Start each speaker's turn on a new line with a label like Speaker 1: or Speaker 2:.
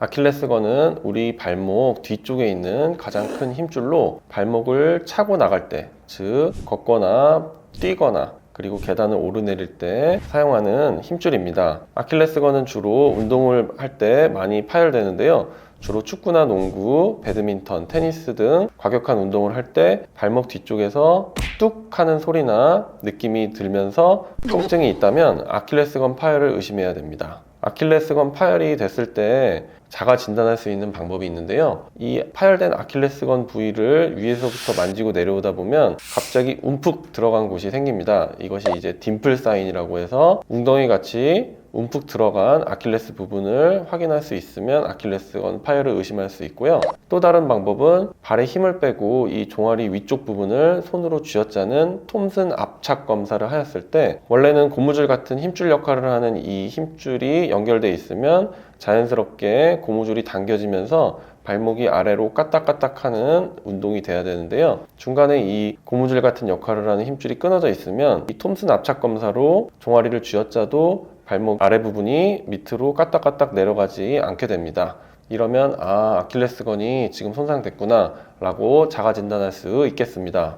Speaker 1: 아킬레스건은 우리 발목 뒤쪽에 있는 가장 큰 힘줄로 발목을 차고 나갈 때, 즉 걷거나 뛰거나 그리고 계단을 오르내릴 때 사용하는 힘줄입니다. 아킬레스건은 주로 운동을 할 때 많이 파열되는데요. 주로 축구나 농구, 배드민턴, 테니스 등 과격한 운동을 할 때 발목 뒤쪽에서 뚝 하는 소리나 느낌이 들면서 통증이 있다면 아킬레스건 파열을 의심해야 됩니다. 아킬레스건 파열이 됐을 때 자가 진단할 수 있는 방법이 있는데요. 이 파열된 아킬레스건 부위를 위에서부터 만지고 내려오다 보면 갑자기 움푹 들어간 곳이 생깁니다. 이것이 이제 딤플 사인이라고 해서 웅덩이 같이 움푹 들어간 아킬레스 부분을 확인할 수 있으면 아킬레스건 파열을 의심할 수 있고요. 또 다른 방법은 발에 힘을 빼고 이 종아리 위쪽 부분을 손으로 쥐어짜는 톰슨 압착 검사를 하였을 때 원래는 고무줄 같은 힘줄 역할을 하는 이 힘줄이 연결돼 있으면 자연스럽게 고무줄이 당겨지면서 발목이 아래로 까딱까딱 하는 운동이 돼야 되는데요. 중간에 이 고무줄 같은 역할을 하는 힘줄이 끊어져 있으면 이 톰슨 압착 검사로 종아리를 쥐어짜도 발목 아래 부분이 밑으로 까딱까딱 내려가지 않게 됩니다. 이러면 아 아킬레스건이 지금 손상됐구나 라고 자가 진단할 수 있겠습니다.